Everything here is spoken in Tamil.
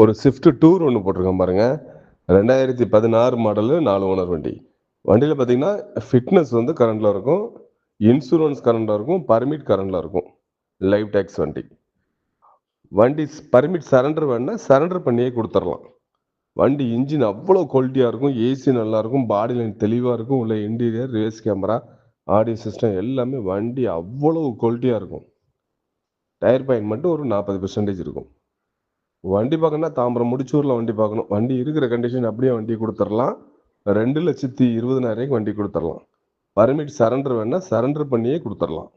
ஒரு ஸ்விஃப்ட் டூர் ஒன்று போட்டிருக்கேன் பாருங்கள் ரெண்டாயிரத்தி பதினாறு மாடலு நாலு ஓனர் வண்டி. வண்டியில் பார்த்தீங்கன்னா ஃபிட்னஸ் வந்து கரண்டில் இருக்கும். இன்சூரன்ஸ் கரண்டில் இருக்கும். பர்மிட் கரண்டில் இருக்கும். லைவ் டேக்ஸ் வண்டி. வண்டி பர்மிட் சரண்டர் வேணால் சரண்டர் பண்ணியே கொடுத்துடலாம். வண்டி இன்ஜின் அவ்வளோ குவாலிட்டியாக இருக்கும். ஏசி நல்லாயிருக்கும் பாடி லைன் தெளிவாக இருக்கும். உள்ள interior race camera audio system எல்லாமே வண்டி அவ்வளோ குவாலிட்டியாக இருக்கும். டயர் பாயிண்ட் மட்டும் ஒரு நாற்பது பெர்சன்டேஜ் இருக்கும். வண்டி பார்க்கணும்னா தாம்பரம் முடிச்சூரில் வண்டி பார்க்கணும். வண்டி இருக்கிற கண்டிஷன் அப்படியே வண்டி கொடுத்துடலாம். ரெண்டு லட்சத்தி இருபதனாயிரம் வண்டி கொடுத்துடலாம். பர்மிட் சரண்டர் வேணால் சரண்டர் பண்ணியே கொடுத்துடலாம்.